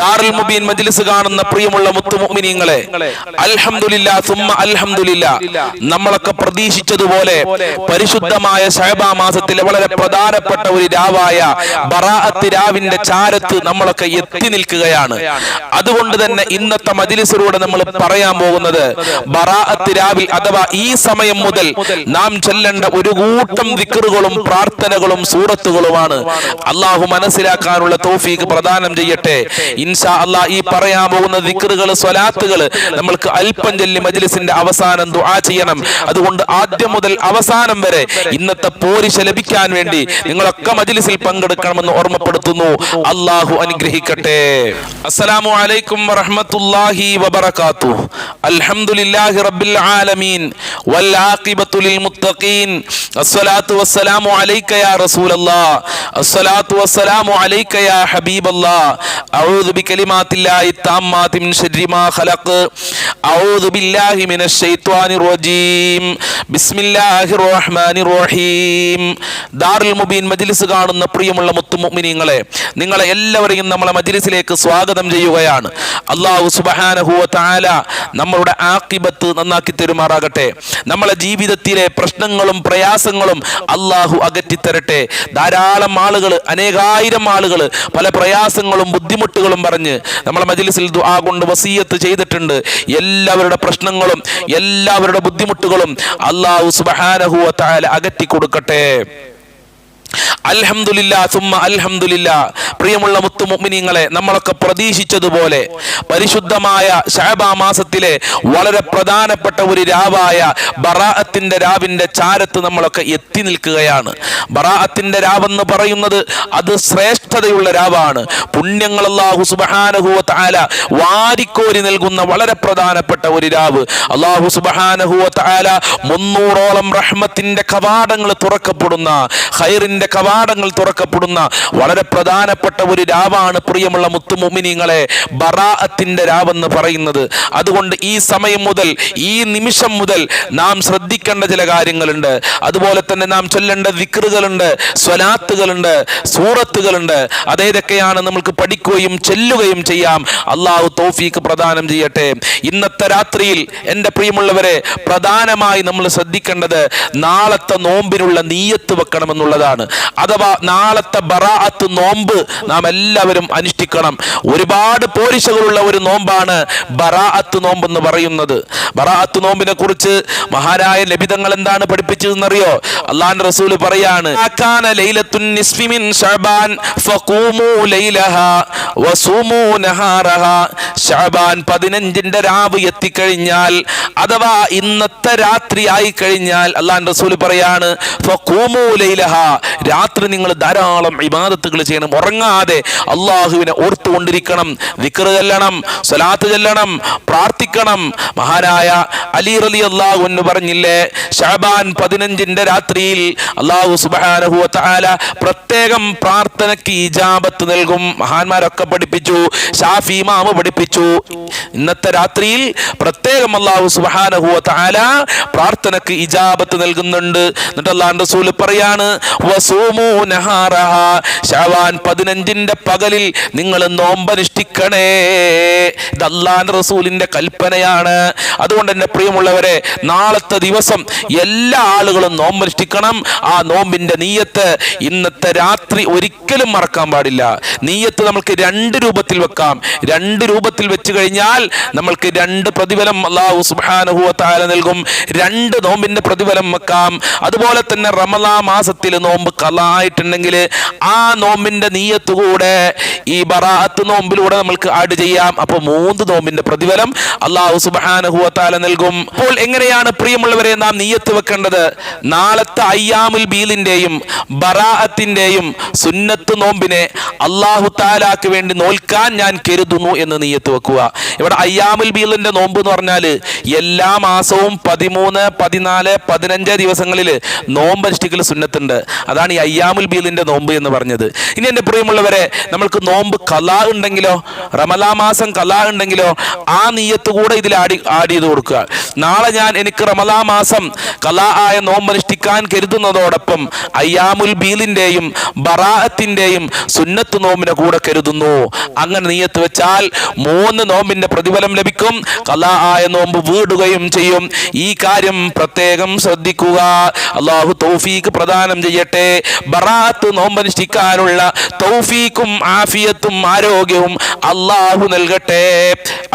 ദാറുൽ മുബീൻ മജ്ലിസ് കാണുന്ന പ്രിയമുള്ള മുത്തുമുഅ്മിനീങ്ങളെ അൽഹംദുലില്ല സുമ്മ അൽഹംദുലില്ല. നമ്മളൊക്കെ പ്രതീക്ഷിച്ചതുപോലെ പരിശുദ്ധമായ ഷഹബാ മാസത്തിലെ വളരെ പ്രധാനപ്പെട്ട ഒരു രാവായ ബറാഅത്ത് രാവിന്റെ ചാരത്ത് നമ്മളൊക്കെ എത്തി നിൽക്കുകയാണ്. അതുകൊണ്ട് തന്നെ ഇന്നത്തെ മജ്ലിസിലൂടെ നമ്മൾ പറയാൻ പോകുന്നത് ബറാഅത്ത് രാവിൽ അഥവാ ഈ സമയം മുതൽ നാം ചെല്ലേണ്ട ഒരു കൂട്ടം വിക്കറുകളും പ്രാർത്ഥനകളും സൂറത്തുകളുമാണ്. അള്ളാഹു മനസ്സിലാക്കാനുള്ള തോഫീക്ക് പ്രദാനം ചെയ്യട്ടെ. ഇൻഷാ അള്ളാ ഈ പറയാൻ പോകുന്ന ദിക്കറുകൾ സ്വലാത്തുകൾ നമ്മൾക്ക് അല്പം ചൊല്ലി മജ്ലിസിന്റെ അവസാനം ദുആ ചെയ്യണം. അതുകൊണ്ട് ആദ്യം മുതൽ അവസാനം വരെ ഇന്നത്തെ പോരിശ ലഭിക്കാൻ വേണ്ടി നിങ്ങളൊക്കെ മജ്ലിസിൽ പങ്കെടുക്കണമെന്ന് ഓർമ്മപ്പെടുത്തുന്നു. അള്ളാഹു അനുഗ്രഹിക്കട്ടെ. അസ്സലാമു അലൈക്കും വറഹ്മത്തുള്ളാഹി വബറകാതുഹു അൽഹംദുലില്ലാഹി റബ്ബിൽ ആലമീൻ. വൽ ആഖിബത്തു മുത്തഖീൻ. അസ്സലാത്തു വസ്സലാമു അലൈക യാ റസൂലല്ലാഹ് അസ്സലാത്തു വസ്സലാമു അലൈക യാ ഹബീബല്ലാഹ് താമ്മാതി മിൻ ശർരി മാ ഖലഖ് അഊദു ബില്ലാഹി മിനശ് ശൈത്വാനിർ റജീം ബിസ്മില്ലാഹിർ റഹ്മാനിർ റഹീം ദാറുൽ മുബീൻ മജ്ലിസ് കാണുന്ന പ്രിയമുള്ള മുത്തുമുഅ്മിനീങ്ങളെ നിങ്ങളെ എല്ലാവരെയും നമ്മളെ മജ്ലിസിലേക്ക് സ്വാഗതം ചെയ്യുകയാണ്. അള്ളാഹു സുബ്ഹാനഹു വ തആല നമ്മളുടെ ആക്കിബത്ത് നന്നാക്കി തരുമാറാകട്ടെ. നമ്മളെ ജീവിതത്തിലെ പ്രശ്നങ്ങളും പ്രയാസങ്ങളും അള്ളാഹു അകറ്റിത്തരട്ടെ. ധാരാളം ആളുകൾ അനേകായിരം ആളുകൾ പല പ്രയാസങ്ങളും ബുദ്ധിമുട്ടുകളും പറഞ്ഞ് നമ്മളെ മജിലിസിൽ ദുആ കൊണ്ട് വസീയത്ത് ചെയ്തിട്ടുണ്ട്. എല്ലാവരുടെ പ്രശ്നങ്ങളും എല്ലാവരുടെ ബുദ്ധിമുട്ടുകളും അള്ളാഹു സുബ്ഹാനഹു വ തആല അകറ്റി കൊടുക്കട്ടെ അൽഹംദുലില്ലാ സുമ്മ അൽഹംദുലില്ലാ പ്രിയമുള്ള മുത്തുമിനിങ്ങളെ നമ്മളൊക്കെ പ്രതീക്ഷിച്ചതുപോലെ പരിശുദ്ധമായ ഷഅബാ മാസത്തിലെ വളരെ പ്രധാനപ്പെട്ട ഒരു രാവായ ബറാഅത്തിന്റെ രാവിന്റെ ചാരത്ത് നമ്മളൊക്കെ എത്തി നിൽക്കുകയാണ്. ബറാഅത്തിന്റെ രാവെന്ന് പറയുന്നത് അത് ശ്രേഷ്ഠതയുള്ള രാവാണ്. പുണ്യങ്ങൾ അല്ലാഹു സുബ്ഹാനഹു വ തആല വാരിക്കോരി നൽകുന്ന വളരെ പ്രധാനപ്പെട്ട ഒരു രാവ്. അല്ലാഹു സുബ്ഹാനഹു വ തആല മുന്നൂറോളം റഹ്മത്തിന്റെ കവാടങ്ങൾ തുറക്കപ്പെടുന്ന ഖൈറിന്റെ കവാടങ്ങൾ തുറക്കപ്പെടുന്ന വളരെ പ്രധാനപ്പെട്ട ഒരു രാവാണ് പ്രിയമുള്ള മുത്തുമോമിനിങ്ങളെ. ബറാഅത്തിന്റെ രാവെന്ന് പറയുന്നത്. അതുകൊണ്ട് ഈ സമയം മുതൽ ഈ നിമിഷം മുതൽ നാം ശ്രദ്ധിക്കേണ്ട ചില കാര്യങ്ങളുണ്ട്. അതുപോലെ തന്നെ നാം ചൊല്ലേണ്ട വിക്രുകളുണ്ട് സ്വലാത്തുകളുണ്ട് സൂറത്തുകളുണ്ട്. അതേതൊക്കെയാണ് നമ്മൾക്ക് പഠിക്കുകയും ചെല്ലുകയും ചെയ്യാം. അള്ളാഹു തോഫീക്ക് പ്രദാനം ചെയ്യട്ടെ. ഇന്നത്തെ രാത്രിയിൽ എന്റെ പ്രിയമുള്ളവരെ പ്രധാനമായി നമ്മൾ ശ്രദ്ധിക്കേണ്ടത് നാളത്തെ നോമ്പിനുള്ള നീയത്ത് വെക്കണമെന്നുള്ളതാണ്. അഥവാ നാളത്തെ ബറാഅത്ത് നോമ്പ് നാം എല്ലാവരും അനുഷ്ഠിക്കണം. ഒരുപാട് പോരിശകളുള്ള ഒരു നോമ്പാണ് ബറാഅത്ത് നോമ്പ് എന്ന് പറയുന്നത്. ബറാഅത്ത് നോമ്പിനെ കുറിച്ച് മഹാരായ ലഭിതങ്ങൾ എന്താണ് പഠിപ്പിച്ചതെന്നറിയോ? അള്ളാൻ റസൂൽ പറയാണ് പതിനഞ്ചിന്റെ രാവ് എത്തിക്കഴിഞ്ഞാൽ അഥവാ ഇന്നത്തെ രാത്രി ആയി കഴിഞ്ഞാൽ അള്ളാൻ റസൂൽ പറയാണ് രാത്രി നിങ്ങൾ ധാരാളം ഇബാദത്തുകൾ ചെയ്യണം. ഉറങ്ങാതെ അള്ളാഹുവിനെ ഓർത്തുകൊണ്ടിരിക്കണം വിക്ര ചെല്ലണം സ്വലാത്ത് ചെല്ലണം പ്രാർത്ഥിക്കണം. മഹാനായ അലി റലി അള്ളാഹു എന്ന് പറഞ്ഞില്ലേ ഷാബാൻ പതിനഞ്ചിന്റെ രാത്രിയിൽ അള്ളാഹു സുബാനഹു താല പ്രത്യേകം പ്രാർത്ഥനയ്ക്ക് ഇജാബത്ത് നൽകും. മഹാന്മാരൊക്കെ പഠിപ്പിച്ചു ഷാഫി മാമ പഠിപ്പിച്ചു. ഇന്നത്തെ രാത്രിയിൽ പ്രത്യേകം അള്ളാഹു സുബാനഹു താല പ്രാർത്ഥനയ്ക്ക് ഇജാബത്ത് നൽകുന്നുണ്ട്. എന്നിട്ട് അള്ളാഹു റസൂൽ പറയാണ് പതിനഞ്ച് പതിനഞ്ചിന്റെ പകലിൽ നിങ്ങൾ നോമ്പനുഷ്ഠിക്കണേ ദല്ലാൻ റസൂലിന്റെ കൽപ്പനയാണ്. അതുകൊണ്ട് തന്നെ പ്രിയമുള്ളവരെ നാളത്തെ ദിവസം എല്ലാ ആളുകളും നോമ്പനുഷ്ഠിക്കണം ആ നോമ്പിന്റെ നീയത്ത് ഇന്നത്തെ രാത്രി ഒരിക്കലും മറക്കാൻ പാടില്ല. നീയത്ത് നമുക്ക് രണ്ട് രൂപത്തിൽ വെക്കാം. രണ്ട് രൂപത്തിൽ വെച്ച് കഴിഞ്ഞാൽ നമ്മൾക്ക് രണ്ട് പ്രതിഫലം അള്ളാഹു തആല നൽകും. രണ്ട് നോമ്പിന്റെ പ്രതിഫലം വെക്കാം. അതുപോലെ തന്നെ റമലാ മാസത്തിൽ നോമ്പ് കലായിട്ടുണ്ടെങ്കിൽ ആ നോമ്പിന്റെ നീയത്ത് കൂടെ ഈ ബറാഅത്ത് നോമ്പിലൂടെ നമ്മൾക്ക് ആഡ് ചെയ്യാം. അപ്പോൾ മൂന്ന് നോമ്പിന്റെ പ്രതിഫലം അള്ളാഹു തആല നൽകും. അപ്പോൾ എങ്ങനെയാണ് പ്രിയമുള്ളവരെ നാം നീയത്ത് വെക്കേണ്ടത്? നാളത്തെ അയ്യാമുൽ ബീലിന്റെയും ബറാഅത്തിന്റെയും സുന്നത്ത് നോമ്പിനെ അള്ളാഹു താലാക്ക് വേണ്ടി നോൽക്കാൻ ഞാൻ കരുതുന്നു എന്ന് നീയത്ത് വെക്കുക. ഇവിടെ അയ്യാമുൽ ബീലിന്റെ നോമ്പ് എന്ന് പറഞ്ഞാൽ എല്ലാ മാസവും പതിമൂന്ന് പതിനാല് പതിനഞ്ച് ദിവസങ്ങളിൽ നോമ്പ് അനുഷ്ഠിക്കൽ സുന്നത്തുണ്ട്. അതാണ് ഈ അയ്യാമുൽ ബീലിന്റെ നോമ്പ് എന്ന് പറഞ്ഞത്. ഇനി എന്റെ പ്രിയമുള്ളവരെ നമ്മൾക്ക് നോമ്പ് കലാ ഉണ്ടെങ്കിലോ റമലാ മാസം കലാ ഉണ്ടെങ്കിലോ ആ നീയത്ത് കൂടെ ഇതിൽ ആടി ആഡ് ചെയ്ത് കൊടുക്കുക. നാളെ ഞാൻ എനിക്ക് റമലാ മാസം കലാ ആയ നോമ്പ് അനുഷ്ഠിക്കാൻ കരുതുന്നതോടൊപ്പം അയ്യാമുൽ ബീലിന്റെയും ബറാഅത്തിന്റെയും സുന്നത്ത് നോമ്പിനെ കൂടെ കരുതുന്നു. അങ്ങനെ നീയത്ത് വെച്ചാൽ മൂന്ന് നോമ്പിന്റെ പ്രതിഫലം ലഭിക്കും. കലാ ആയ നോമ്പ് വീടുകയും ചെയ്യും. ഈ കാര്യം പ്രത്യേകം ശ്രദ്ധിക്കുക. അള്ളാഹു തൗഫീക്ക് പ്രദാനം ചെയ്യട്ടെ. ബറാത്ത് നോമ്പനുഷ്ഠിക്കാനുള്ള തൗഫീക്കും ആഫിയത്തും ആരോഗ്യവും അള്ളാഹു നൽകട്ടെ.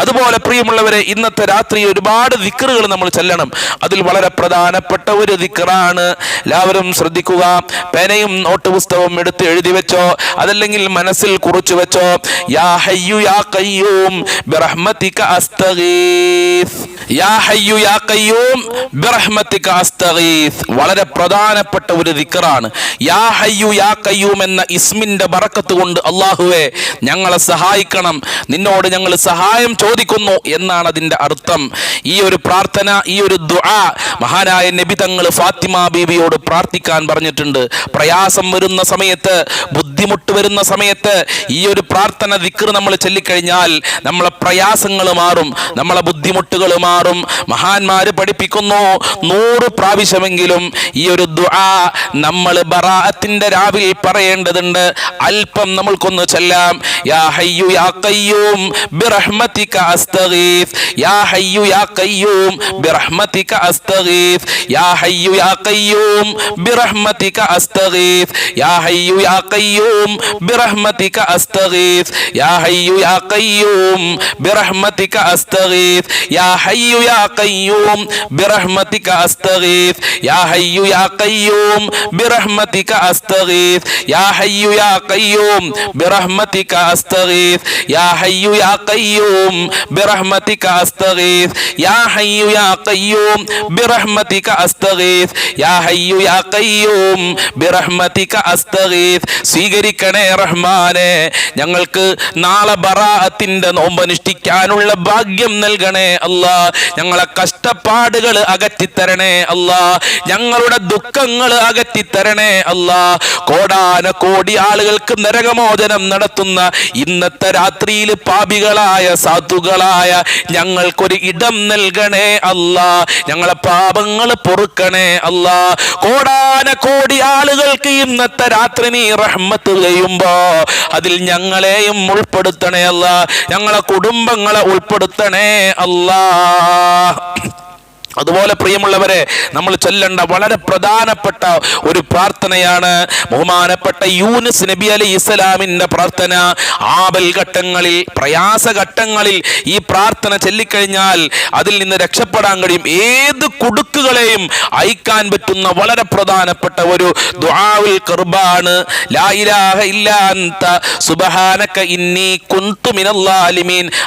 അതുപോലെ പ്രിയമുള്ളവരെ ഇന്നത്തെ രാത്രി ഒരുപാട് ദിക്കറുകൾ നമ്മൾ ചെല്ലണം. അതിൽ വളരെ പ്രധാനപ്പെട്ട ഒരു ദിക്കറാണ് എല്ലാവരും ശ്രദ്ധിക്കുക. പേനയും നോട്ട് പുസ്തകവും എടുത്ത് എഴുതി വെച്ചോ അതല്ലെങ്കിൽ മനസ്സിൽ കുറിച്ചു വെച്ചോ. യാ ഹയ്യു യാ കയ്യൂം ബിറഹ്മതിക യാ ഹയ്യു യാ ബിറഹ്മതിക വളരെ പ്രധാനപ്പെട്ട ഒരു ദിക്കറാണ് യാ ഹയ്യു യാ കയ്യൂം എന്ന ഇസ്മിന്റെ ബറക്കത്ത് കൊണ്ട് അള്ളാഹുവെ ഞങ്ങളെ സഹായിക്കണം. നിന്നോട് ഞങ്ങൾ സഹായം ചോദിക്കുന്നു എന്നാണ് അതിന്റെ അർത്ഥം. ഈ ഒരു പ്രാർത്ഥന ഈ ഒരു ദുആ മഹാനായ നബി തങ്ങൾ ഫാത്തിമ ബീബിയോട് പ്രാർത്ഥിക്കാൻ പറഞ്ഞിട്ടുണ്ട്. പ്രയാസം വരുന്ന സമയത്ത് ബുദ്ധിമുട്ട് വരുന്ന സമയത്ത് ഈ ഒരു പ്രാർത്ഥന ദിക്ർ നമ്മൾ ചൊല്ലിക്കഴിഞ്ഞാൽ നമ്മളെ പ്രയാസങ്ങൾ മാറും നമ്മളെ ബുദ്ധിമുട്ടുകൾ മാറും. മഹാന്മാര് പഠിപ്പിക്കുന്നു നൂറ് പ്രാവശ്യമെങ്കിലും ഈ ഒരു ദുആ നമ്മൾ ബറാഅത്തിന്റെ രാവിൽ പറയേണ്ടതുണ്ട്. അല്പം നമ്മൾക്കൊന്ന് ചെല്ലാം എല്ലാം يا حي يا قيوم برحمتك أستغيث. يا حي يا قيوم برحمتك أستغيث. يا حي يا قيوم برحمتك أستغيث. يا حي يا قيوم برحمتك أستغيث. يا حي يا قيوم برحمتك أستغيث. يا حي يا قيوم برحمتك أستغيث. يا حي يا قيوم برحمتك أستغيث. يا حي يا قيوم برحمتك برحمتك أستغيث. يا حي يا قيوم برحمتك أستغيث. يا حي يا قيوم برحمتك أستغيث. يا حي يا قيوم برحمتك أستغيث. സ്വീകരിക്കണേ റഹ്മാനെ. ഞങ്ങൾക്ക് നാളെ ബറാഅത്തിന്റെ നോമ്പനുഷ്ഠിക്കാനുള്ള ഭാഗ്യം നൽകണേ അല്ലാ. ഞങ്ങളെ കഷ്ടപ്പാടുകൾ അകറ്റിത്തരണേ അല്ലാ. ഞങ്ങളുടെ ദുഃഖങ്ങൾ അകറ്റിത്തരണേ അല്ലാ. കോടാന കോടി ആളുകൾക്ക് നരകമോചനം നടത്തുന്ന ഇന്നത്തെ രാത്രിയിൽ പാപികളായ സാധുക്കളായ ഞങ്ങൾക്കൊരു ഇടം നൽകണേ അല്ല. ഞങ്ങളെ പാപങ്ങൾ പൊറുക്കണേ അല്ല. കോടാന കോടി ആളുകൾക്ക് ഇന്നത്തെ രാത്രി നീ റഹ്മത്ത് ചെയ്യുമ്പോ അതിൽ ഞങ്ങളെയും ഉൾപ്പെടുത്തണേ അല്ല. ഞങ്ങളെ കുടുംബങ്ങളെ ഉൾപ്പെടുത്തണേ അല്ലാ. അതുപോലെ പ്രിയമുള്ളവരെ നമ്മൾ ചൊല്ലേണ്ട വളരെ പ്രധാനപ്പെട്ട ഒരു പ്രാർത്ഥനയാണ് ബഹുമാനപ്പെട്ട യൂനിസ് നബി അലി ഇസ്ലാമിന്റെ പ്രാർത്ഥന. ആപൽ ഘട്ടങ്ങളിൽ പ്രയാസഘട്ടങ്ങളിൽ ഈ പ്രാർത്ഥന ചൊല്ലിക്കഴിഞ്ഞാൽ അതിൽ നിന്ന് രക്ഷപ്പെടാൻ കഴിയും. ഏത് കുടുക്കുകളെയും അയക്കാൻ പറ്റുന്ന വളരെ പ്രധാനപ്പെട്ട ഒരു ദുആഉൽ കർബാണ്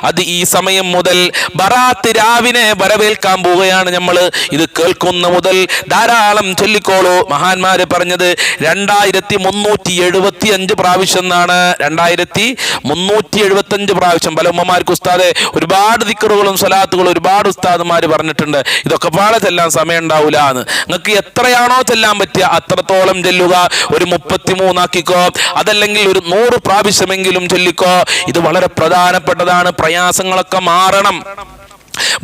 അത് ഈ സമയം മുതൽ ബറാത്ത് രാവിനെ വരവേൽക്കാൻ പോവുകയാണ് നമ്മൾ ഇത് കേൾക്കുന്ന മുതൽ ധാരാളം ചൊല്ലിക്കോളൂ. മഹാന്മാര് പറഞ്ഞത് രണ്ടായിരത്തി മുന്നൂറ്റി എഴുപത്തി അഞ്ച് പ്രാവശ്യം എന്നാണ്. രണ്ടായിരത്തി മുന്നൂറ്റി എഴുപത്തി അഞ്ച് പ്രാവശ്യം. പല ഉമ്മമാർക്ക് ഉസ്താദെ ഒരുപാട് ദിക്കറുകളും സ്വലാത്തുകളും ഒരുപാട് ഉസ്താദുമാർ പറഞ്ഞിട്ടുണ്ട്. ഇതൊക്കെ പാടെ ചെല്ലാൻ സമയം ഉണ്ടാവില്ല എന്ന്. നിങ്ങൾക്ക് എത്രയാണോ ചെല്ലാൻ പറ്റുക അത്രത്തോളം ചെല്ലുക. ഒരു മുപ്പത്തി മൂന്നാക്കിക്കോ അതല്ലെങ്കിൽ ഒരു നൂറ് പ്രാവശ്യമെങ്കിലും ചൊല്ലിക്കോ. ഇത് വളരെ പ്രധാനപ്പെട്ടതാണ്. പ്രയാസങ്ങളൊക്കെ മാറണം.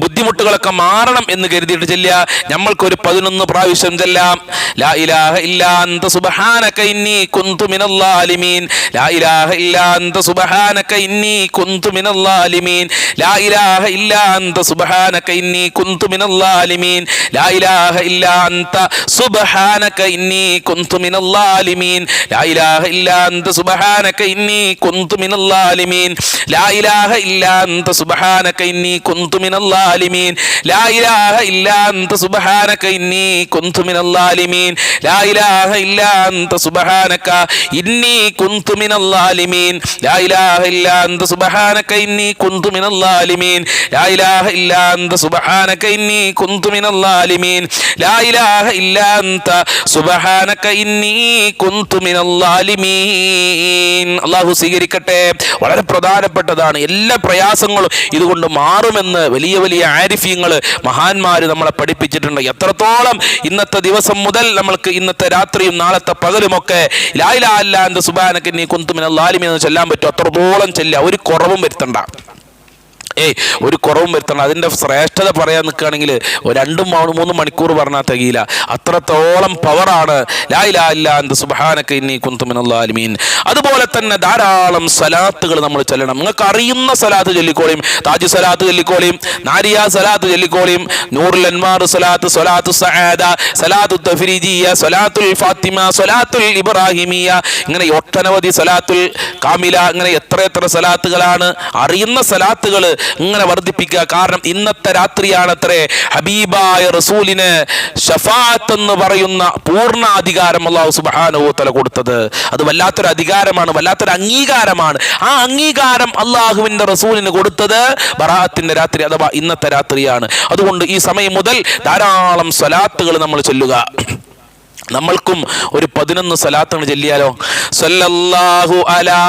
ബുദ്ധിമുട്ടുകളൊക്കെ മാറണം എന്ന് കരുതിയിട്ട് ചെല്ലുക. നമ്മൾക്കൊരു പതിനൊന്ന് പ്രാവശ്യം ചെല്ലാം. ലാ ഇലാഹ ഇല്ലാന്ത സുബഹാനക ഇന്നി കുന്തു മിനൽ ളാലിമീൻ ലാ ഇലാഹ ഇല്ലാന്ത സുബഹാനക ഇന്നി കുന്തു മിനൽ ളാലിമീൻ ലാ ഇലാഹ ഇല്ലാന്ത സുബഹാനക ഇന്നി കുന്തു മിനൽ ളാലിമീൻ ലാ ഇലാഹ ഇല്ലാന്ത സുബഹാനക ഇന്നി കുന്തു മിനൽ ളാലിമീൻ ലാ ഇലാഹ ഇല്ലാന്ത സുബഹാനക ഇന്നി കുന്തു മിനൽ ളാലിമീൻ ലാ ഇലാഹ ഇല്ലാന്ത സുബഹാനക ഇന്നി കുന്തു മിനൽ الظالمين لا إله إلا أنت سبحانك إني كنت من الظالمين لا إله إلا أنت سبحانك إني كنت من الظالمين لا إله إلا أنت سبحانك إني كنت من الظالمين لا إله إلا أنت سبحانك إني كنت من الظالمين لا إله إلا أنت سبحانك إني كنت من الظالمين അള്ളാഹു സ്വീകരിക്കട്ടെ വളരെ പ്രധാനപ്പെട്ടതാണ് എല്ലാ പ്രയാസങ്ങളും ഇതുകൊണ്ട് മാറുമെന്ന് വലിയ വലിയ ആരിഫ്യങ്ങൾ മഹാന്മാർ നമ്മളെ പഠിപ്പിച്ചിട്ടുണ്ട്. എത്രത്തോളം ഇന്നത്തെ ദിവസം മുതൽ നമ്മൾക്ക് ഇന്നത്തെ രാത്രിയും നാളത്തെ പകലുമൊക്കെ ലായിലാ അല്ല എന്ത് സുബാനക്ക് നീ കുന്തുമിന ലാലിമി എന്ന് ചൊല്ലാൻ പറ്റും. അത്രത്തോളം ചെല്ലുക. ഒരു കുറവും വരുത്തണ്ട. ഏയ് ഒരു കുറവും വരുത്തണം അതിന്റെ ശ്രേഷ്ഠത പറയാൻ നിൽക്കുകയാണെങ്കിൽ രണ്ടും മൂന്ന് മണിക്കൂർ പറഞ്ഞാൽ തികയില്ല. അത്രത്തോളം പവറാണ് ലായിലാ ഇല്ല എന്ത് സുബാനക്ക് ഇനി കുന്തുമിനുള്ളാലിമീൻ അതുപോലെ തന്നെ ധാരാളം സലാത്തുകൾ നമ്മൾ ചെല്ലണം. നിങ്ങൾക്ക് അറിയുന്ന സലാത്ത് ചൊല്ലിക്കോളിയും താജ് സലാത്ത് ചൊല്ലിക്കോളിയും നാരിയ സലാത്ത് ചൊല്ലിക്കോളിയും നൂറുൽ അൻമാർ സലാത്ത് സലാത്തു സഹാദ സലാത്തു തഫ്രീജിയ സലാത്തുൽ ഫാത്തിമ സലാത്തുൽ ഇബ്രാഹിമിയ. ഇങ്ങനെ ഒട്ടനവധി സലാത്തുൽ കാമില ഇങ്ങനെ എത്ര എത്ര സലാത്തുകളാണ്. അറിയുന്ന സലാത്തുകൾ ഇങ്ങനെ വർദ്ധിപ്പിക്കുക. കാരണം ഇന്നത്തെ രാത്രിയാണത്രേ ഹബീബായ റസൂലിന് ഷഫാത്ത് എന്ന് പറയുന്ന പൂർണ അധികാരം അള്ളാഹു സുബാനുഭവത്തല കൊടുത്തത്. അത് വല്ലാത്തൊരു അധികാരമാണ് വല്ലാത്തൊരു അംഗീകാരമാണ്. ആ അംഗീകാരം അള്ളാഹുവിന്റെ റസൂലിന് കൊടുത്തത് ബറാത്തിന്റെ രാത്രി അഥവാ ഇന്നത്തെ രാത്രിയാണ്. അതുകൊണ്ട് ഈ സമയം മുതൽ ധാരാളം സ്വലാത്തുകൾ നമ്മൾ ചൊല്ലുക. നമ്മൾക്കും ഒരു പതിനൊന്ന് സലാത്താണ് ചൊല്ലിയാലോ? സല്ലല്ലാഹു അലാ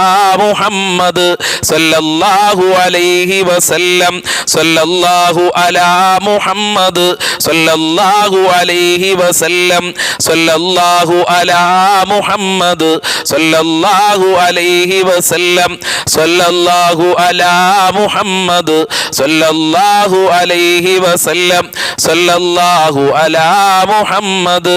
മുഹമ്മദ് സല്ലല്ലാഹു അലൈഹി വസല്ലം. സല്ലല്ലാഹു അലാ മുഹമ്മദ് സല്ലല്ലാഹു അലൈഹി വസല്ലം. സല്ലല്ലാഹു അലാ മുഹമ്മദ് സല്ലല്ലാഹു അലൈഹി വസല്ലം. സല്ലല്ലാഹു അലാ മുഹമ്മദ് സല്ലല്ലാഹു അലൈഹി വസല്ലം. സല്ലല്ലാഹു അലാ മുഹമ്മദ്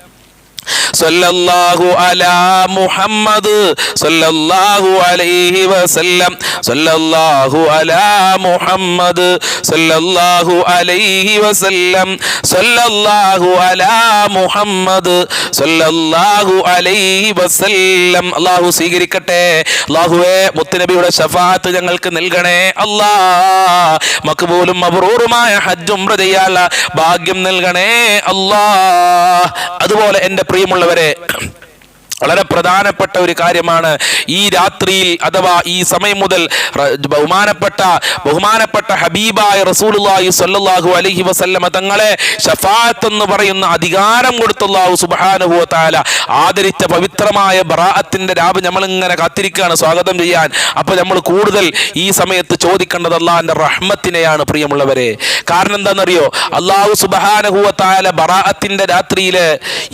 സല്ലല്ലാഹു അലാ മുഹമ്മദ് സല്ലല്ലാഹു അലൈഹി വസല്ലം. സല്ലല്ലാഹു അലാ മുഹമ്മദ് സല്ലല്ലാഹു അലൈഹി വസല്ലം. സല്ലല്ലാഹു അലാ മുഹമ്മദ് സല്ലല്ലാഹു അലൈഹി വസല്ലം. അള്ളാഹു സ്വീകരിക്കട്ടെ. അള്ളാഹുവേ മുത്തുനബിയുടെ ഷഫാത്ത് ഞങ്ങൾക്ക് നൽകണേ. അല്ലാ മക്ബൂലും മബ്റൂറുമായ ഹജ്ജ് ചെയ്യാനുള്ള ഭാഗ്യം നൽകണേ. അല്ലാ അതുപോലെ എന്റെ പ്രിയമുള്ളവരെ വളരെ പ്രധാനപ്പെട്ട ഒരു കാര്യമാണ് ഈ രാത്രിയിൽ അഥവാ ഈ സമയം മുതൽ ബഹുമാനപ്പെട്ട ബഹുമാനപ്പെട്ട ഹബീബായ റസൂലുള്ളാഹി സ്വല്ലല്ലാഹു അലൈഹി വസല്ലമ തങ്ങളെ ഷഫാഅത്ത് എന്ന് പറയുന്ന അധികാരം കൊടുത്തുള്ളാഹു സുബ്ഹാനഹു വതആല തആല ആദരിച്ച പവിത്രമായ ബറാഅത്തിന്റെ രാവ് നമ്മൾ ഇങ്ങനെ കാത്തിരിക്കുകയാണ് സ്വാഗതം ചെയ്യാൻ. അപ്പോൾ നമ്മൾ കൂടുതൽ ഈ സമയത്ത് ചോദിക്കേണ്ടത് അള്ളാഹിന്റെ റഹ്മത്തിനെയാണ് പ്രിയമുള്ളവരെ. കാരണം എന്താണെന്നറിയോ? അല്ലാഹു സുബ്ഹാനഹു വതആല തആല ബറാഅത്തിന്റെ രാത്രിയിൽ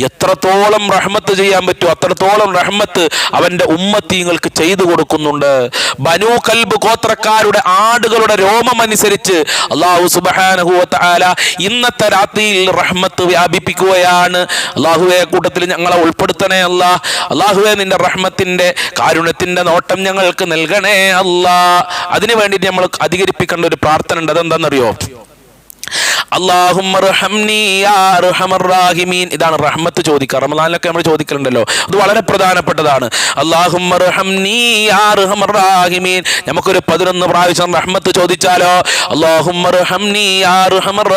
എത്രത്തോളം റഹ്മത്ത് ചെയ്യാൻ പറ്റുമോ അത്രത്തോളം റഹ്മത്ത് അവന്റെ ഉമ്മത്തീങ്ങൾക്ക് ചെയ്തു കൊടുക്കുന്നുണ്ട്. ബനു കൽബ് ഗോത്രക്കാരുടെ ആടുകളുടെ രോമം അനുസരിച്ച് അള്ളാഹു സുബ്ഹാനഹു ആല ഇന്നത്തെ രാത്രിയിൽ റഹ്മത്ത് വ്യാപിപ്പിക്കുകയാണ്. അള്ളാഹുവെ കൂട്ടത്തിൽ ഞങ്ങളെ ഉൾപ്പെടുത്തണേ അല്ല. അള്ളാഹുവെ നിന്റെ റഹ്മത്തിന്റെ കാരുണ്യത്തിന്റെ നോട്ടം ഞങ്ങൾക്ക് നൽകണേ അല്ല. അതിനു വേണ്ടിയിട്ട് നമ്മൾ അധികരിപ്പിക്കേണ്ട ഒരു പ്രാർത്ഥന ഉണ്ട്. അതെന്താണെന്നറിയോ? അള്ളാഹുമ്മ യാ അർഹമർ റാഹിമീൻ. ഇതാണ് റഹ്മത്ത് ചോദിക്കുക. റമദാനിലൊക്കെ നമ്മൾ ചോദിക്കലുണ്ടല്ലോ. അത് വളരെ പ്രധാനപ്പെട്ടതാണ്. അള്ളാഹുമ്മ യാ അർഹമർ റാഹിമീൻ. നമുക്കൊരു പതിനൊന്ന് പ്രാവശ്യം റഹ്മത്ത് ചോദിച്ചാലോ? അള്ളാഹുമ്മ റഹംനി യാ അർഹമർ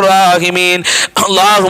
റാഹിമീൻ. അള്ളാഹുമ്മ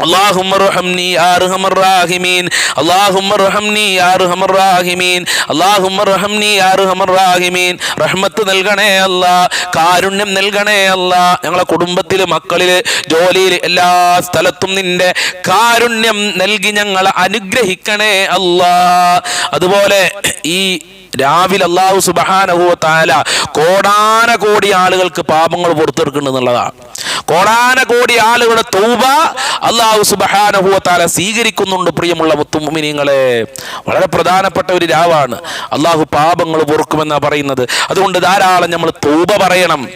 اللهم ارحمني يا ارحم الراحمين اللهم ارحمني يا ارحم الراحمين اللهم ارحمني يا ارحم الراحمين റഹ്മത്ത് നൽകണേ അല്ല കാരുണ്യം നൽകണേ അല്ല ഞങ്ങളെ കുടുംബത്തില് മക്കളില് ജോലിയിൽ എല്ലാ സ്ഥലത്തും നിന്റെ കാരുണ്യം നൽകി ഞങ്ങളെ അനുഗ്രഹിക്കണേ അല്ല അതുപോലെ ഈ രാവിലെ അള്ളാഹു സുബഹാനഹുവ താല കോടാന കോടി ആളുകൾക്ക് പാപങ്ങൾ പുറത്തെടുക്കുന്നുള്ളതാണ് കോടാന കോടി ആളുകളുടെ തൗബ അള്ളാഹു സുബഹാനഹുവത്താല സ്വീകരിക്കുന്നുണ്ട് പ്രിയമുള്ള മുത്തുമിനിങ്ങളെ വളരെ പ്രധാനപ്പെട്ട ഒരു രാവാണ്. അള്ളാഹു പാപങ്ങൾ പൊറുക്കുമെന്നാണ് പറയുന്നത്. അതുകൊണ്ട് ധാരാളം നമ്മൾ തൗബ പറയണം.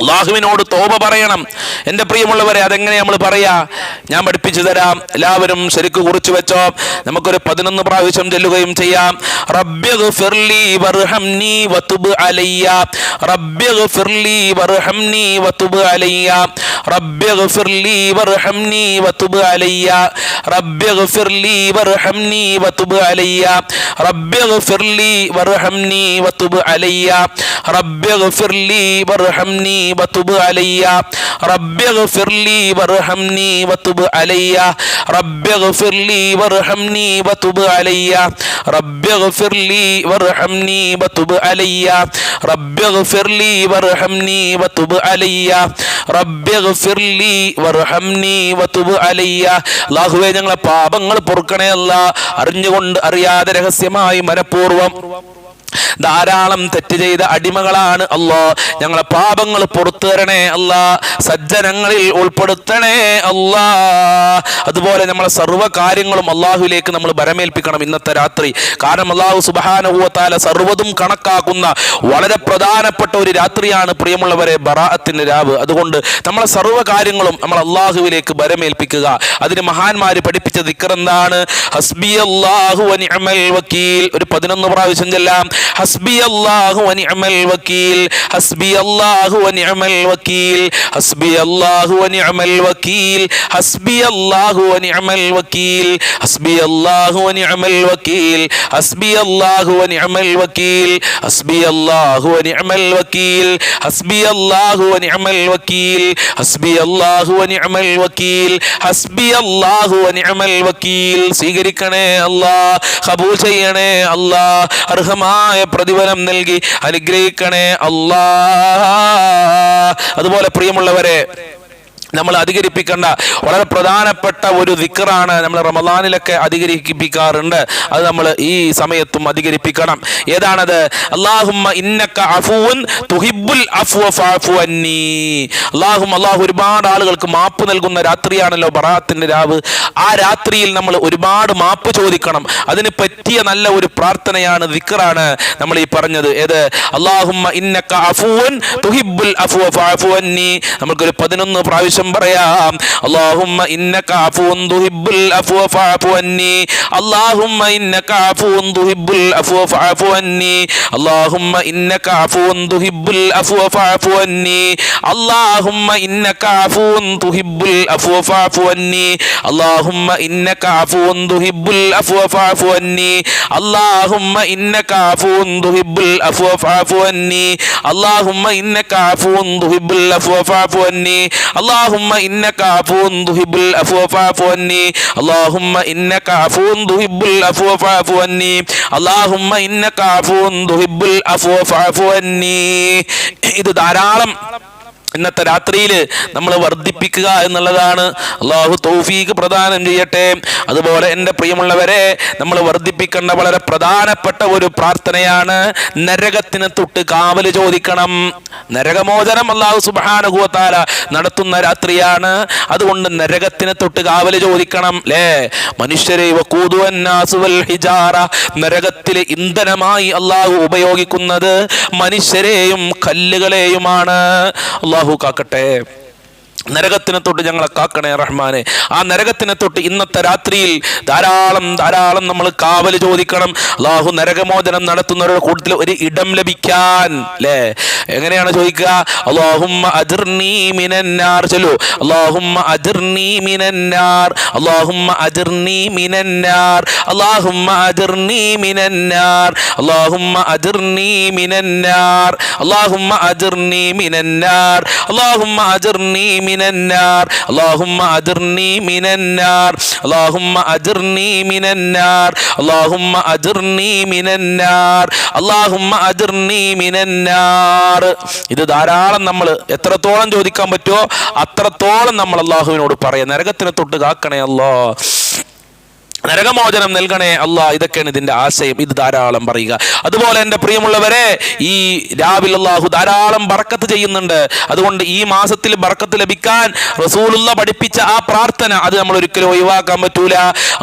അള്ളാഹുവിനോട് തോപ പറയണം. എന്റെ പ്രിയമുള്ളവരെ അതെങ്ങനെ നമ്മൾ പറയാ? ഞാൻ പഠിപ്പിച്ചു തരാം. എല്ലാവരും ശരിക്ക് കുറിച്ചു വെച്ചോ. നമുക്കൊരു പതിനൊന്ന് പ്രാവശ്യം ചെല്ലുകയും ചെയ്യാം. റബ്ബി ഗഫിർലി വർഹംനി വതുബ് അലയ്യ റബ്ബി ഗഫിർലി വർഹംനി വതുബ് അലയ്യ റബ്ബി ഗഫിർലി വർഹംനി വതുബ് അലയ്യ റബ്ബി ഗഫിർലി വർഹംനി വതുബ് അലയ്യ റബ്ബി ഗഫിർലി വർഹംനി വതുബ് അലയ്യ റബ്ബി ഗഫിർലി വർഹംനി വതുബ് അലയ്യ റബ്ബി ഗഫിർലി വർഹംനി വതുബ് അലയ്യ റബ്ബി ഗഫിർലി വർഹംനി വതുബ് അലയ്യ അള്ളാഹുവെ ഞങ്ങളെ പാപങ്ങൾ പൊറുക്കണേ അല്ല. അറിഞ്ഞുകൊണ്ട് അറിയാതെ രഹസ്യമായി മനഃപൂർവം ധാരാളം തെറ്റ് ചെയ്ത അടിമകളാണ് അല്ലോ ഞങ്ങളെ പാപങ്ങൾ പുറത്തു തരണേ അല്ല സജ്ജനങ്ങളിൽ ഉൾപ്പെടുത്തണേ അല്ലാ അതുപോലെ നമ്മളെ സർവ കാര്യങ്ങളും അള്ളാഹുലേക്ക് നമ്മൾ ബരമേൽപ്പിക്കണം ഇന്നത്തെ രാത്രി. കാരണം അള്ളാഹു സുബാനുഭവത്താല സർവതും കണക്കാക്കുന്ന വളരെ പ്രധാനപ്പെട്ട ഒരു രാത്രിയാണ് പ്രിയമുള്ളവരെ ബറാഅത്തിന്റെ രാവ്. അതുകൊണ്ട് നമ്മളെ സർവ കാര്യങ്ങളും നമ്മൾ അള്ളാഹുവിലേക്ക് ബരമേൽപ്പിക്കുക അതിന് മഹാന്മാര് പഠിപ്പിച്ച ദിക്കർ എന്താണ്? ഹസ്ബി അള്ളാഹു ഒരു പതിനൊന്ന് പ്രാവശ്യം ചെല്ലാം ഹസ്ബി അല്ലാഹു വനിഅമൽ വക്കീൽ ഹസ്ബി അല്ലാഹു വനിഅമൽ വക്കീൽ ഹസ്ബി അല്ലാഹു വനിഅമൽ വക്കീൽ ഹസ്ബി അല്ലാഹു വനിഅമൽ വക്കീൽ ഹസ്ബി അല്ലാഹു വനിഅമൽ വക്കീൽ ഹസ്ബി അല്ലാഹു വനിഅമൽ വക്കീൽ ഹസ്ബി അല്ലാഹു വനിഅമൽ വക്കീൽ ഹസ്ബി അല്ലാഹു വനിഅമൽ വക്കീൽ ഹസ്ബി അല്ലാഹു വനിഅമൽ വക്കീൽ സ്വീകരിക്കണേ അല്ലാ ഖബൂൽ ചെയ്യണേ അല്ലാ അർഹമായ പ്രതിഫലം നൽകി അനുഗ്രഹിക്കണേ അല്ലാ അതുപോലെ പ്രിയമുള്ളവരെ നമ്മൾ അധികരിപ്പിക്കേണ്ട വളരെ പ്രധാനപ്പെട്ട ഒരു ദിക്കറാണ് നമ്മൾ റമദാനിലൊക്കെ അധികരിപ്പിക്കാറുണ്ട്. അത് നമ്മൾ ഈ സമയത്തും അധികരിപ്പിക്കണം. ഏതാണത്? അള്ളാഹുമ്മ അള്ളാഹും അള്ളാഹു ഒരുപാട് ആളുകൾക്ക് മാപ്പ് നൽകുന്ന രാത്രിയാണല്ലോ ബറാത്തിന്റെ രാവ്. ആ രാത്രിയിൽ നമ്മൾ ഒരുപാട് മാപ്പ് ചോദിക്കണം. അതിന് പറ്റിയ നല്ല ഒരു പ്രാർത്ഥനയാണ് ദിക്കറാണ് നമ്മൾ ഈ പറഞ്ഞത്. ഏത്? അള്ളാഹുമ്മ ഇന്നക്ക നമുക്കൊരു പതിനൊന്ന് പ്രാവശ്യം പ്രാവശ്യം പറയാം അള്ളാഹുമ്മ ഇന്ന കാഫൂൻ ദുഹിബുൽ അഫു ഫഅഫു അന്നി അള്ളാഹുമ്മ ഇന്ന കാഫൂൻ ദുഹിബുൽ അഫു ഫഅഫു അന്നി അള്ളാഹുമ്മ ഇന്ന കാഫൂൻ ദുഹിബുൽ അഫു ഫഅഫു അന്നി അള്ളാഹുമ്മ ഇന്ന കാഫൂൻ ദുഹിബുൽ അഫു ഫഅഫു അന്നി അള്ളാഹുമ്മ ഇന്ന കാഫൂൻ ദുഹിബുൽ അഫു ഫഅഫു അന്നി അള്ളാഹുമ്മ ഇന്ന കാഫൂൻ ദുഹിബുൽ അഫു ഫഅഫു അന്നി അള്ളാഹുമ്മ ഇന്ന കാഫൂൻ ദുഹിബുൽ അഫു ഫഅഫു അന്നി അള്ളാഹു اللهم إنك عفو تحب العفو فاعف عني. اللهم إنك عفو تحب العفو فاعف عني. اللهم إنك عفو تحب العفو فاعف عني. ഇത് ധാരാളം ഇന്നത്തെ രാത്രിയിൽ നമ്മൾ വർദ്ധിപ്പിക്കുക എന്നുള്ളതാണ് അള്ളാഹു തൗഫീഖ് പ്രദാനം ചെയ്യട്ടെ. അതുപോലെ എന്റെ പ്രിയമുള്ളവരെ നമ്മൾ വർദ്ധിപ്പിക്കേണ്ട വളരെ പ്രധാനപ്പെട്ട ഒരു പ്രാർത്ഥനയാണ് നരകത്തിന് തൊട്ട് കാവൽ ചോദിക്കണം. നരകമോചനം അള്ളാഹു സുബാനുഭവത്താല നടത്തുന്ന രാത്രിയാണ്. അതുകൊണ്ട് നരകത്തിന് തൊട്ട് കാവൽ ചോദിക്കണം. ലേ മനുഷ്യരെ ഹിജാറ. നരകത്തിലെ ഇന്ധനമായി അള്ളാഹു ഉപയോഗിക്കുന്നത് മനുഷ്യരെയും കല്ലുകളെയുമാണ്. അള്ളാഹു बाहु का कटे നരകത്തിനെ തൊട്ട് ഞങ്ങളെ കാക്കണേ റഹ്മാനെ. ആ നരകത്തിനെ തൊട്ട് ഇന്നത്തെ രാത്രിയിൽ ധാരാളം ധാരാളം നമ്മൾ കാവൽ ചോദിക്കണം. അള്ളാഹു നരകമോചനം നടത്തുന്നവരുടെ കൂട്ടത്തിൽ ഒരു ഇടം ലഭിക്കാൻ. അല്ലേ എങ്ങനെയാണ് ചോദിക്കുക? അള്ളാഹുമ്മ അജിർനി മിനന്നാർ. ചൊല്ലു. അള്ളാഹുമ്മ അജിർനി മിനന്നാർ. അള്ളാഹുമ്മ അജിർനി മിനന്നാർ. അള്ളാഹുമ്മ അജിർനി മിനന്നാർ. അള്ളാഹുമ്മ അജിർനി മിനന്നാർ. അള്ളാഹുമ്മ അജിർനി മിനന്നാർ. അള്ളാഹുമ്മ അജിർനി അല്ലാഹുമ്മ മിനന്നാർ. അല്ലാഹുമ്മ മിനന്നാർ. അല്ലാഹുമ്മ മിനന്നാർ. അല്ലാഹുമ്മ മിനന്നാർ. ഇത് ധാരാളം നമ്മൾ എത്രത്തോളം ചോദിക്കാൻ പറ്റുമോ അത്രത്തോളം നമ്മൾ അള്ളാഹുവിനോട് പറയാം. നരകത്തിനെ തൊട്ട് കാക്കണേ അല്ലോ നരകമോചനം നൽകണേ അല്ല ഇതൊക്കെയാണ് ഇതിന്റെ ആശയം. ഇത് ധാരാളം പറയുക. അതുപോലെ എന്റെ പ്രിയമുള്ളവരെ ഈ രാവിൽ അള്ളാഹു ധാരാളം ബർക്കത്ത് ചെയ്യുന്നുണ്ട്. അതുകൊണ്ട് ഈ മാസത്തിൽ ബർക്കത്ത് ലഭിക്കാൻ റസൂലുള്ള പഠിപ്പിച്ച ആ പ്രാർത്ഥന അത് നമ്മൾ ഒരിക്കലും ഒഴിവാക്കാൻ പറ്റൂല.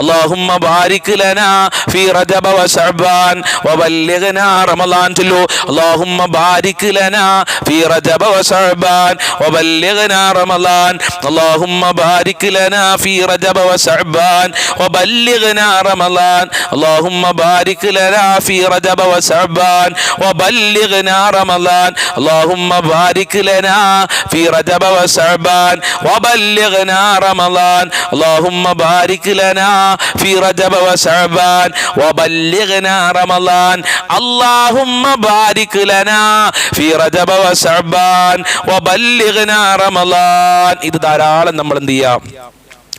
അല്ലാഹുമ്മ ബാരിക് ലനാ ഫീ റജബ വ ശഅബാൻ വബല്ലിഗ്നാ റമളാൻ ചൊല്ലു. അല്ലാഹുമ്മ ബാരിക് ലനാ ഫീ റജബ വ ശഅബാൻ വബല്ലിഗ്നാ റമളാൻ അല്ലാഹുമ്മ ബാരിക് ലനാ ഫീ റജബ വ ശഅബാൻ وبلغنا رمضان اللهم بارك لنا في رجب وشعبان وبلغنا رمضان اللهم بارك لنا في رجب وشعبان وبلغنا رمضان اللهم بارك لنا في رجب وشعبان وبلغنا رمضان اللهم بارك لنا في رجب وشعبان وبلغنا رمضان ഇത് ധാരാളം നമ്മൾ എന്ത് ചെയ്യാം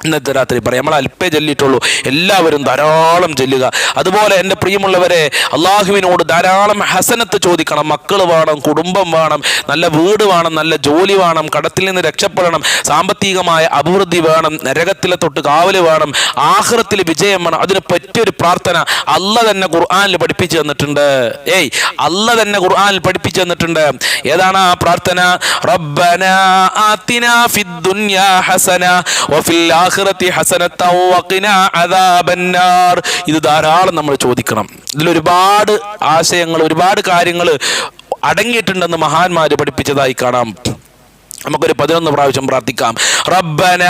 ഇന്നത്തെ രാത്രി പറയാം. നമ്മൾ അല്പേ ചൊല്ലിയിട്ടുള്ളൂ. എല്ലാവരും ധാരാളം ചൊല്ലുക. അതുപോലെ എന്റെ പ്രിയമുള്ളവരെ അള്ളാഹുവിനോട് ധാരാളം ഹസനത്ത് ചോദിക്കണം. മക്കൾ വേണം കുടുംബം വേണം നല്ല വീട് വേണം നല്ല ജോലി വേണം കടത്തിൽ നിന്ന് രക്ഷപ്പെടണം സാമ്പത്തികമായ അഭിവൃദ്ധി വേണം നരകത്തിലെ തൊട്ട് കാവൽ വേണം ആഹ്റത്തിൽ വിജയം വേണം. അതിന് പറ്റിയൊരു പ്രാർത്ഥന അല്ല തന്നെ ഖുർആാനിൽ പഠിപ്പിച്ചു തന്നിട്ടുണ്ട്. ഏയ് അല്ല തന്നെ ഖുർആാനിൽ പഠിപ്പിച്ചു തന്നിട്ടുണ്ട്. ഏതാണ് ആ പ്രാർത്ഥന? റബ്ബന ആതിനാ ഫിദ് ദുനിയാ ഹസന വഫിൽ ഇത് ധാരാളം നമ്മൾ ചോദിക്കണം. ഇതിൽ ഒരുപാട് ആശയങ്ങൾ ഒരുപാട് കാര്യങ്ങൾ അടങ്ങിയിട്ടുണ്ടെന്ന് മഹാന്മാര് പഠിപ്പിച്ചതായി കാണാം നമുക്കൊരു പതിനൊന്ന് പ്രാവശ്യം പ്രാർത്ഥിക്കാം. റബ്ബന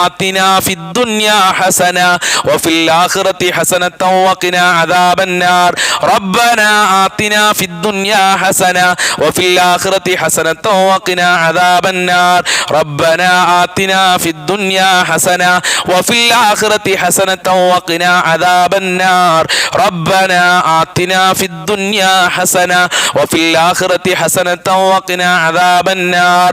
ആതിന ഫിദ്ദുനിയാ ഹസന വഫിൽ ആഖിറതി ഹസനത വഖിന അദാബന്നാർ. റബ്ബന ആതിന ഫിദ്ദുനിയാ ഹസന വഫിൽ ആഖിറതി ഹസനത വഖിന അദാബന്നാർ. റബ്ബന ആതിന ഫിദ്ദുനിയാ ഹസന വഫിൽ ആഖിറതി ഹസനത വഖിന അദാബന്നാർ. റബ്ബന ആതിന ഫിദ്ദുനിയാ ഹസന വഫിൽ ആഖിറതി ഹസനത വഖിന അദാബന്നാർ.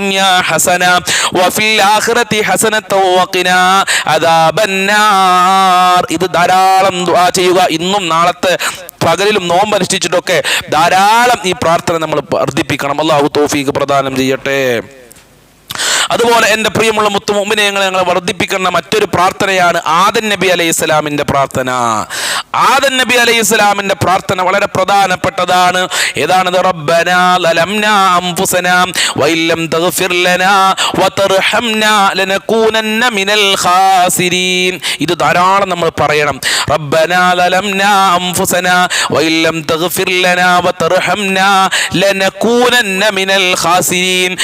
حسنة وفي الآخرة حسنة وقنا عذاب النار ഇത് ധാരാളം ദുആ ചെയ്യുക ഇന്നും നാളത്തെ പകലിലും നോമ്പ് അനുഷ്ഠിച്ചിട്ടൊക്കെ ധാരാളം ഈ പ്രാർത്ഥന നമ്മൾ വർദ്ധിപ്പിക്കണം അള്ളാഹു തോഫീക്ക് പ്രദാനം ചെയ്യട്ടെ അതുപോലെ എൻ്റെ പ്രിയമുള്ള മുത്തുമുമ്പിനെയങ്ങളെ ഞങ്ങൾ വർദ്ധിപ്പിക്കുന്ന മറ്റൊരു പ്രാർത്ഥനയാണ് ആദൻ നബി അലൈഹി സ്വലാമിൻ്റെ പ്രാർത്ഥന ആദൻ നബി അലൈഹി ഇസ്ലാമിന്റെ പ്രാർത്ഥന വളരെ പ്രധാനപ്പെട്ടതാണ്. ഏതാണത്? റബ്ബന തഗ്ഫിർ ലനാ മിനൽ ഖാസിരീൻ. ഇത് ധാരാളം നമ്മൾ പറയണം. റബ്ബന ലലംനാ തഗ്ഫിർ ലനാ മിനൽ ഖാസിരീൻ.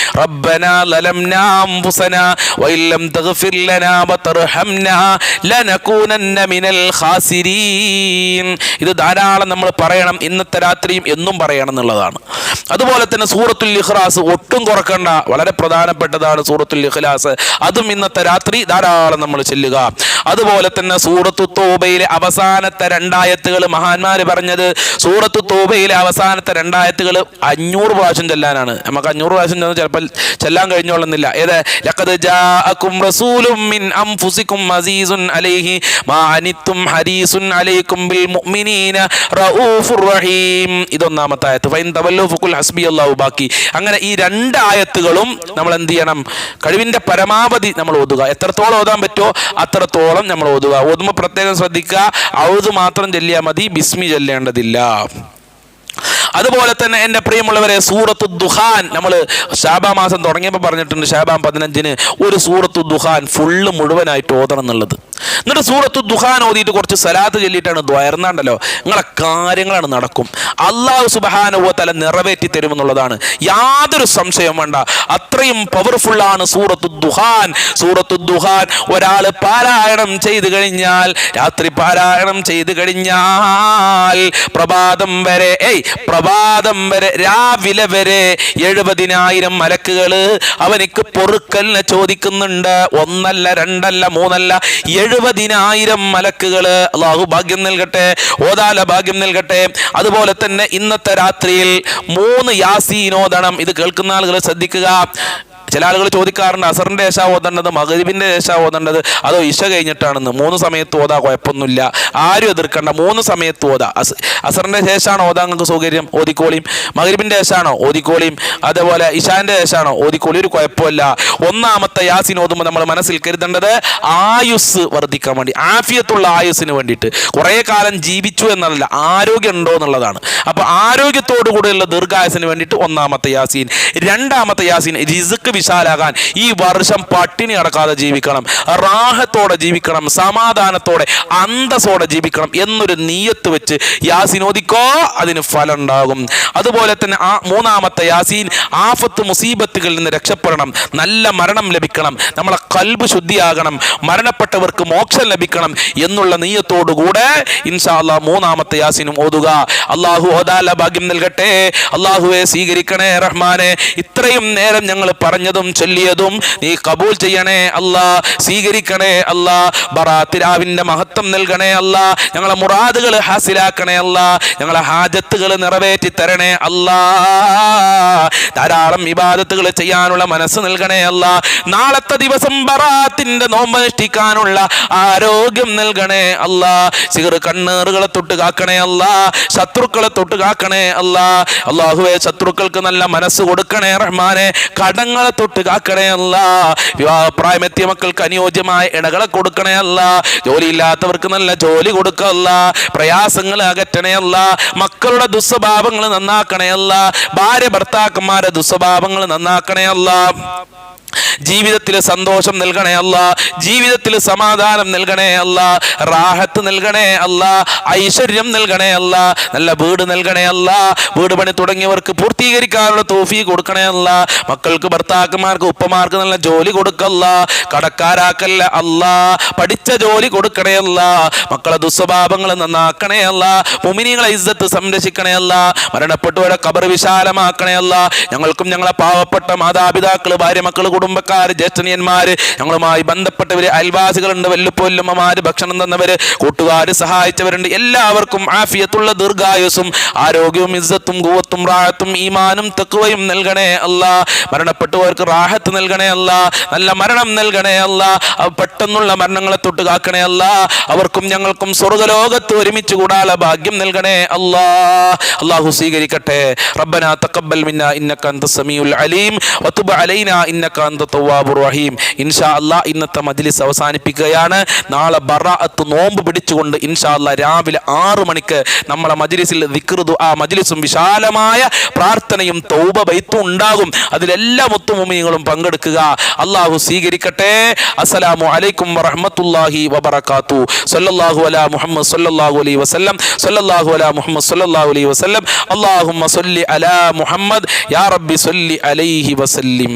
തഗ്ഫിർ ലനാ മിനൽ ഖാസിരീൻ. ഇത് ധാരാളം നമ്മൾ പറയണം ഇന്നത്തെ രാത്രിയും എന്നും പറയണം എന്നുള്ളതാണ്. അതുപോലെ തന്നെ സൂറത്തുൽ ഇഖ്ലാസ് ഒട്ടും കുറക്കണ്ട വളരെ പ്രധാനപ്പെട്ടതാണ് സൂറത്തുൽ ഇഖ്ലാസ്. അതും ഇന്നത്തെ രാത്രി ധാരാളം നമ്മൾ ചെല്ലുക. അതുപോലെ തന്നെ സൂറത്തു തോബയിലെ അവസാനത്തെ രണ്ടായത്തുകൾ മഹാന്മാർ പറഞ്ഞത് സൂറത്തു തോബയിലെ അവസാനത്തെ രണ്ടായത്തുകൾ അഞ്ഞൂറ് പ്രാവശ്യം ചെല്ലാനാണ്. നമുക്ക് അഞ്ഞൂറ് പ്രാവശ്യം ചെന്ന് ചിലപ്പോൾ ചെല്ലാൻ കഴിഞ്ഞോളുന്നില്ല. ഏത്? ലഖദ് ജാഅക്കും റസൂലും മിൻ അൻഫുസിക്കും അസീസുൻ അലൈഹി മാ അനിത്തും ഹരീസുൻ മുഅ്മിനീന റഊഫുർ റഹീം. ഇതൊന്നാമത്തെ ആയത്ത് ഫൈൻ ബാക്കി. അങ്ങനെ ഈ രണ്ട് ആയത്തുകളും നമ്മൾ എന്ത് ചെയ്യണം? കഴിവിന്റെ പരമാവധി നമ്മൾ ഓതുക. എത്രത്തോളം ഓതാൻ പറ്റുമോ അത്രത്തോളം നമ്മൾ ഓതുക. ഓതുമ്പോൾ പ്രത്യേകം ശ്രദ്ധിക്കുക. ഔത് മാത്രം ചൊല്ലിയാൽ മതി ബിസ്മി ചൊല്ലേണ്ടതില്ല. അതുപോലെ തന്നെ എന്റെ പ്രിയമുള്ളവരെ സൂറത്തു ദുഹാൻ നമ്മൾ ഷാബാ മാസം തുടങ്ങിയപ്പോൾ പറഞ്ഞിട്ടുണ്ട് ഷാബാം പതിനഞ്ചിന് ഒരു സൂറത്തു ദുഹാൻ ഫുള്ള് മുഴുവനായിട്ട് ഓതണം എന്നുള്ളത്. എന്നിട്ട് സൂറത്തു ദുഹാൻ ഓതിയിട്ട് കുറച്ച് സലാത്ത് ചൊല്ലിയിട്ടാണ് ദ്വയർന്നാണ്ടല്ലോ നിങ്ങളെ കാര്യങ്ങളാണ് നടക്കും. അള്ളാഹു സുബഹാനുവ തല നിറവേറ്റി തരുമെന്നുള്ളതാണ് യാതൊരു സംശയം വേണ്ട. അത്രയും പവർഫുള്ളാണ് സൂറത്തു ദുഹാൻ. സൂറത്തു ദുഹാൻ ഒരാൾ പാരായണം ചെയ്തു കഴിഞ്ഞാൽ രാത്രി പാരായണം ചെയ്തു കഴിഞ്ഞാൽ പ്രഭാതം വരെ ഏയ് പ്രഭാതം വരെ രാവിലെ വരെ എഴുപതിനായിരം മലക്കുകൾ അവനിക്ക് പൊറുക്കലിനെ ചോദിക്കുന്നുണ്ട്. ഒന്നല്ല രണ്ടല്ല മൂന്നല്ല എഴുപതിനായിരം മലക്കുകൾ അള്ളാഹു ഭാഗ്യം നൽകട്ടെ ഓതാല ഭാഗ്യം നൽകട്ടെ. അതുപോലെ തന്നെ ഇന്നത്തെ രാത്രിയിൽ മൂന്ന് യാസീനോദണം ഇത് കേൾക്കുന്ന ആളുകൾ ശ്രദ്ധിക്കുക. ചില ആളുകൾ ചോദിക്കാറുണ്ട് അസറിന്റെ ശേഷ ഓതേണ്ടത് മകരിബിന്റെ ശേഷ ഓതേണ്ടത് അതോ ഇശ കഴിഞ്ഞിട്ടാണെന്ന്? മൂന്ന് സമയത്ത് ഓതാ കുഴപ്പമൊന്നുമില്ല. ആരും എതിർക്കണ്ട മൂന്ന് സമയത്ത് ഓതാ. അസ് അസറിന്റെ ശേഷമാണ് ഓതാ നിങ്ങൾക്ക് സൗകര്യം? ഓതിക്കോളിയും. മകരിബിന്റെ ശേഷമാണോ ഓതിക്കോളിയും. അതേപോലെ ഇഷാന്റെ ശേഷമാണോ ഓതിക്കോളി ഒരു കുഴപ്പമില്ല. ഒന്നാമത്തെ യാസിൻ ഓതുമ്പോൾ നമ്മൾ മനസ്സിൽ കരുതേണ്ടത് ആയുസ് വർദ്ധിക്കാൻ വേണ്ടി ആഫിയത്തുള്ള ആയുസ്സിന് വേണ്ടിയിട്ട്. കുറേ കാലം ജീവിച്ചു എന്നല്ല ആരോഗ്യം ഉണ്ടോ എന്നുള്ളതാണ്. അപ്പോൾ ആരോഗ്യത്തോടു കൂടെയുള്ള ദീർഘായുസിന് വേണ്ടിയിട്ട് ഒന്നാമത്തെ യാസീൻ. രണ്ടാമത്തെ യാസീൻ റിസുക്ക് വിശാലാകാൻ ഈ വർഷം പട്ടിണി അടക്കാതെ ജീവിക്കണം. റാഹത്തോടെ ജീവിക്കണം സമാധാനത്തോടെ അന്തസ്സോടെ ജീവിക്കണം എന്നൊരു നീയത്ത് വെച്ച് യാസിനോദിക്കോ അതിന് ഫലം ഉണ്ടാകും അതുപോലെ തന്നെ ആ മൂന്നാമത്തെ യാസീൻ ആഫത്ത് മുസീബത്തുകളിൽ നിന്ന് രക്ഷപ്പെടണം നല്ല മരണം ലഭിക്കണം നമ്മളെ കൽബ് ശുദ്ധിയാകണം മരണപ്പെട്ടവർക്ക് മോക്ഷം ലഭിക്കണം എന്നുള്ള നീയത്തോടുകൂടെ ഇൻഷാല്ല മൂന്നാമത്തെ യാസീനും ഓതുക. അള്ളാഹു ഓതാല ഭാഗ്യം നൽകട്ടെ. അള്ളാഹുവെ സ്വീകരിക്കണേ റഹ്മാനെ. ഇത്രയും നേരം ഞങ്ങൾ പറഞ്ഞതും ചൊല്ലിയതും നീ കബൂൽ ചെയ്യണേ അല്ല സ്വീകരിക്കണേ അല്ല ബറാത്തിരാവിന്റെ മഹത്വം നൽകണേ അല്ല ഞങ്ങളെ മുറാദുകൾ ഹാസിലാക്കണേ അല്ല ഞങ്ങളെ ഹാജത്തുകൾ നിറവേറ്റി തരണേ അല്ല ധാരാളം വിവാദത്തുകൾ ചെയ്യാനുള്ള മനസ്സ് നൽകണേ അല്ല നാളത്തെ ദിവസം ബറാത്തിന്റെ നോമ്പ് അനുഷ്ഠിക്കാനുള്ള ആരോഗ്യം നൽകണേ അല്ല സിഗർ കണ്ണേറുകളെ തൊട്ട് കാക്കണേ അല്ല ശത്രുക്കളെ തൊട്ട് കാക്കണേ അല്ല അള്ളാഹുവെ ശത്രുക്കൾക്ക് നല്ല മനസ്സ് കൊടുക്കണേ റഹ്മാനെ കടങ്ങളെ തൊട്ട് കാക്കണയല്ല വിവാഹപ്രായമെത്തിയ മക്കൾക്ക് അനുയോജ്യമായ ഇടകളെ കൊടുക്കണയല്ല. ജോലിയില്ലാത്തവർക്ക് നല്ല ജോലി കൊടുക്കല്ല. പ്രയാസങ്ങൾ അകറ്റണയല്ല. മക്കളുടെ ദുസ്വഭാവങ്ങൾ നന്നാക്കണയല്ല. ഭാര്യ ഭർത്താക്കന്മാരുടെ ദുസ്വഭാവങ്ങൾ നന്നാക്കണയല്ല. ജീവിതത്തിൽ സന്തോഷം നൽകണേ അല്ല ജീവിതത്തിൽ സമാധാനം നൽകണേ അല്ല റാഹത്ത് നൽകണേ അല്ല ഐശ്വര്യം നൽകണേ അല്ല നല്ല വീട് നൽകണേ അല്ല വീട് പണി തുടങ്ങിയവർക്ക് പൂർത്തീകരിക്കാനുള്ള തോഫി കൊടുക്കണേ അല്ല മക്കൾക്ക് ഭർത്താക്കന്മാർക്ക് ഉപ്പമാർക്ക് നല്ല ജോലി കൊടുക്കല്ല. കടക്കാരാക്കല്ല അല്ല. പഠിച്ച ജോലി കൊടുക്കണേ അല്ല. മക്കളെ ദുസ്വഭാവങ്ങൾ നന്നാക്കണേ അല്ല. മുമിനികളെ ഇസ്സത്ത് സംരക്ഷിക്കണേ അല്ല. മരണപ്പെട്ടവരെ കബർ വിശാലമാക്കണേ അല്ല. ഞങ്ങൾക്കും ഞങ്ങളെ പാവപ്പെട്ട മാതാപിതാക്കൾ ഭാര്യ മക്കൾ കുടുംബക്കാർ ജ്യേഷ്ഠനിയന്മാർ ഞങ്ങളുമായി ബന്ധപ്പെട്ടവര് അയൽവാസികളുണ്ട് വല്ലുപ്പൊല്ലുമ്മമാര് ഭക്ഷണം തന്നവര് കൂട്ടുകാർ സഹായിച്ചവരുണ്ട്. എല്ലാവർക്കും ആഫിയത്തുള്ള ദീർഘായുസും ആരോഗ്യവും ഇസ്സത്തും കൂവത്തും റായത്തും ഈമാനും തെക്കുവയും നൽകണേ അല്ല. മരണപ്പെട്ടവർക്ക് റാഹത്ത് നൽകണേ അല്ല നല്ല മരണം നൽകണേ അല്ല പെട്ടെന്നുള്ള മരണങ്ങളെ തൊട്ട് കാക്കണേ അല്ല അവർക്കും ഞങ്ങൾക്കും സ്വർഗലോകത്ത് ഒരുമിച്ച് കൂടാനുള്ള ഭാഗ്യം നൽകണേ അല്ലാ. അള്ളാഹു സ്വീകരിക്കട്ടെ. റബ്ബന തഖബ്ബൽ മിന്ന ഇന്നക സമീഉൽ അലീം. വതുബ് അലൈന ഇന്നക തവ്വാബുർ റഹീം. ഇൻഷാ അല്ലാ ഇന്നത്തെ മജ്ലിസ് അവസാനിപ്പിക്കുകയാണ്. നാളെ ബറാഅത്ത് നോമ്പ് പിടിച്ചുകൊണ്ട് ഇൻഷാ അല്ലാ രാവിലെ ആറു മണിക്ക് നമ്മളെ മജ്ലിസിൽ ദിക്ർ ആ മജ്ലിസും വിശാലമായ പ്രാർത്ഥനയും തൗബ ബൈത്തും ഉണ്ടാകും. അതിലെല്ലാ മുത്തുമുമിങ്ങളും പങ്കെടുക്കുക. അള്ളാഹു സ്വീകരിക്കട്ടെ. അസ്സലാമു അലൈക്കും വറഹ്മത്തുള്ളാഹി വബറക്കാത്തു സല്ലല്ലാഹു അലാ മുഹമ്മദ് സല്ലല്ലാഹു അലൈഹി വസല്ലം. സല്ലല്ലാഹു അലാ മുഹമ്മദ് സല്ലല്ലാഹു അലൈഹി വസല്ലം. അല്ലാഹുമ്മ സല്ലി അലാ മുഹമ്മദ്. യാ റബ്ബി സല്ലി അലൈഹി വസല്ലിം.